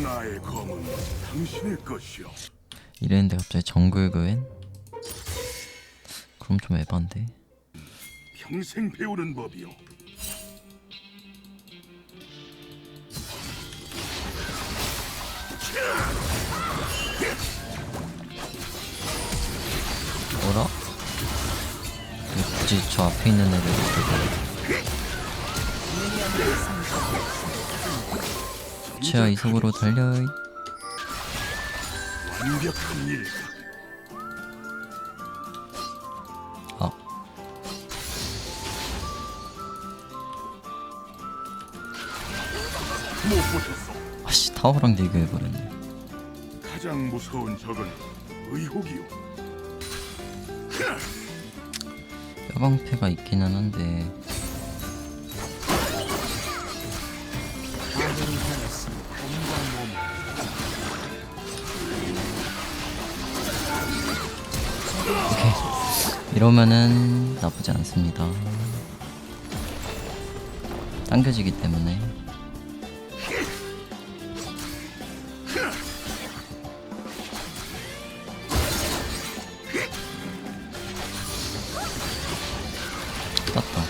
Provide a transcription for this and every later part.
나의 검은 당신의 것이오. 이랬는데 갑자기 정글 그웬? 그럼 좀 에반데. 평생 배우는 법이오. 뭐라? 왜 굳이 저 앞에 있는 애를 들 고 제야 이속으로 달려 완벽한 일각. 아못 보셨소? 아씨 타워랑 대교해버렸네 가장 무서운 적은 의혹이오. 뼈방패가 있기는 한데 이 이러면은 나쁘지 않습니다. 당겨지기 때문에. 땄다.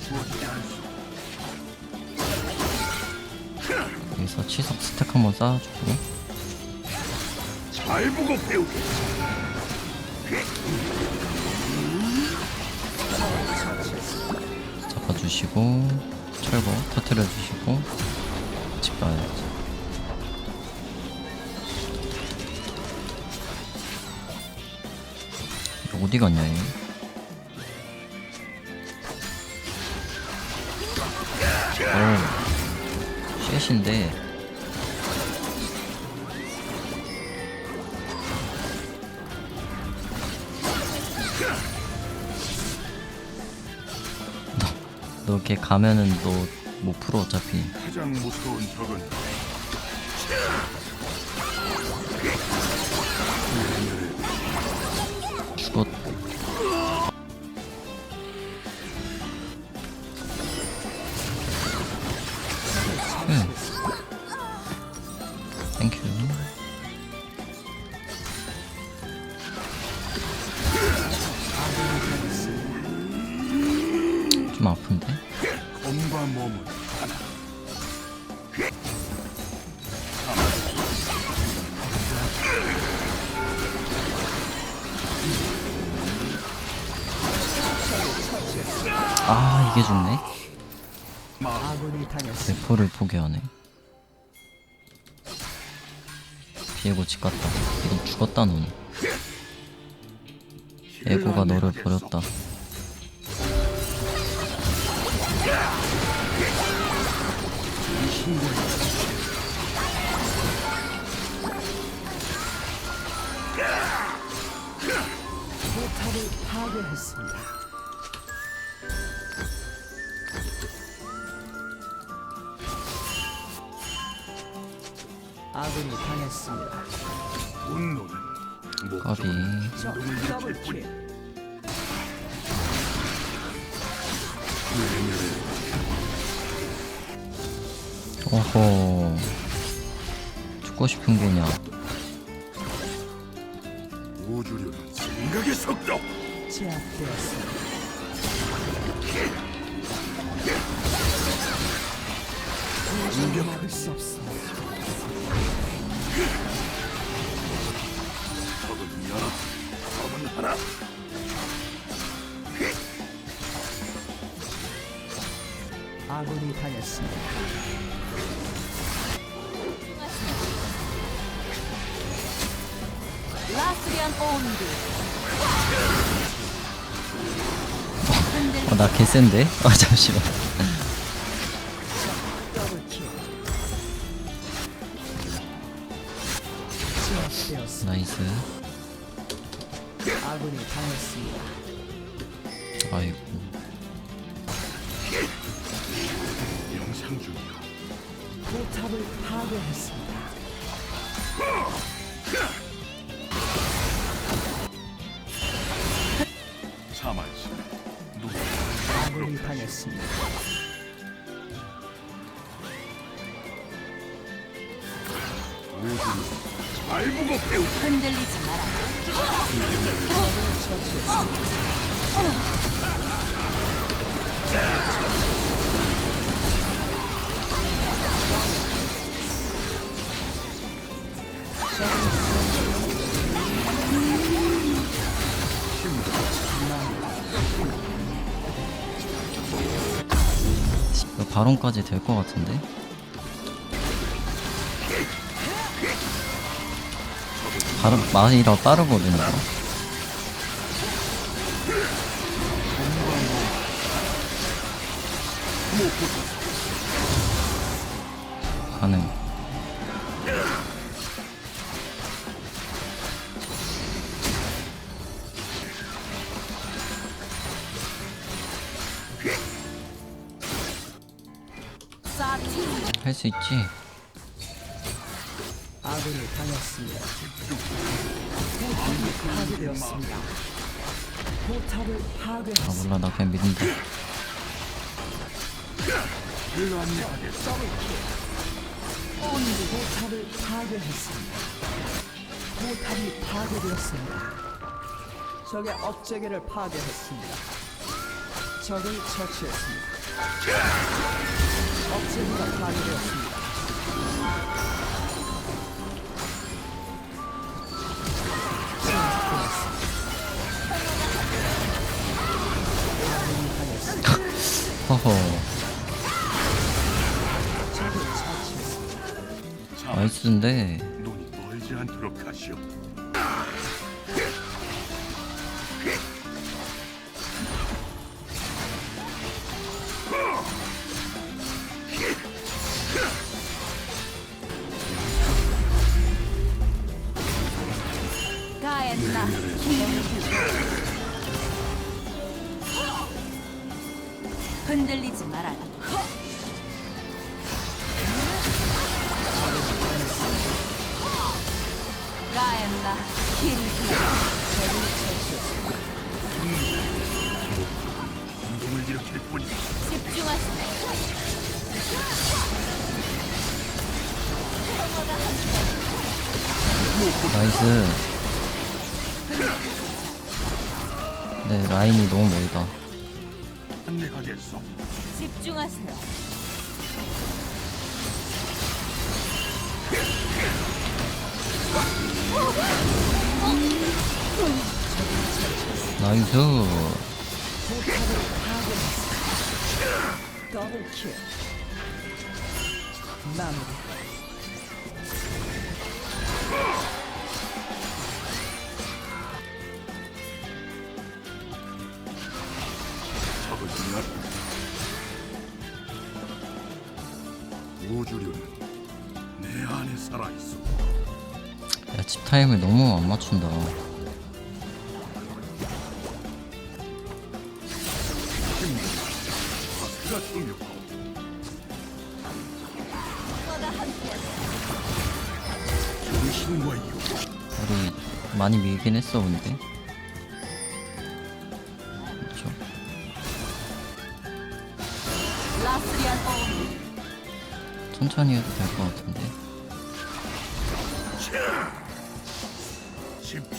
진 여기서 치석 스택 한번 쌓아주고. 잘 보고 배우게. 잡아주시고 철거 터트려주시고 집 가야지. 이거 어디 갔냐 얘? 어, 쉣인데. 너 이렇게 가면은 너 못 풀어 어차피. 가장 무서운 적은 검과 몸은 하나. 아 이게 죽네? 당했습니다. 대포를 포기하네 피해고 집 갔다 이건 죽었다 넌 에고가 너를 버렸다 포탑을 파괴했습니다. 아군이 당했습니다. 분노는 더블. 킬. 어허 죽고 싶은 거냐 우주류는 생각의 속도. 제압되었습니다. 아군이 당했습니다. 라스리안 온드 어, 나 개센데? 아 잠시만 더블 킬. 제압되었습니다. 나이스 아군이 당했습니다. 아이고 탑을 파괴했습니다. 사마이스 누가 아군이 당했습니다. 알부고 배우 흔들리지 마라. 바론까지 될 것 같은데? 바론 많이라 빠르거든요. 가능. 할 수 있지. 아군이 당했습니다. 포탑이 파괴되었습니다. 포탑을 아 파괴했습니다. 몰라 나 그냥 믿는다. 포탑을 파괴했습니다. 포탑이 파괴되었습니다. 적의 업체계를 파괴했습니다. 적을 처치했습니다. 업체계가 파괴되었습니다. 허허. 나이스인데 눈이 멀지 않도록 하시오 나이스. 네 라인이 너무 멀다. 집중하세요. 나이스. 우주류는 내 안에 살아있어 야 집 타임을 너무 안 맞춘다. 우리 많이 밀긴 했어 근데. 천천히 해도 될 것 같은데.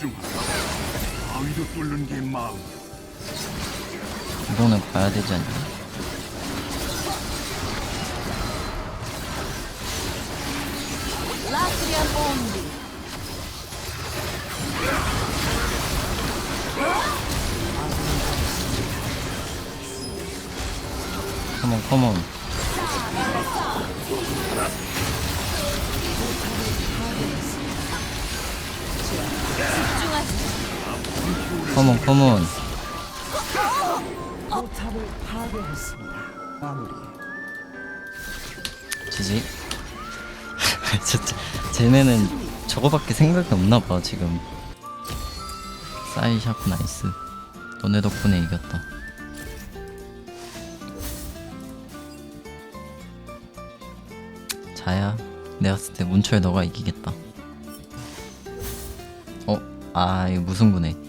집중하라 바위도 뚫는 게 마음 이거는 가야 되지 않냐? 라스리안 온기. 컴온 컴온. 컴온 컴온. 포탑을 파괴했습니다. 마무리. 지지. 진짜 쟤네는 저거밖에 생각이 없나 봐 지금. 사이샤프 나이스. 너네 덕분에 이겼다. 자야. 내가 봤을 때 문철 너가 이기겠다. 어? 아 이거 무승부네.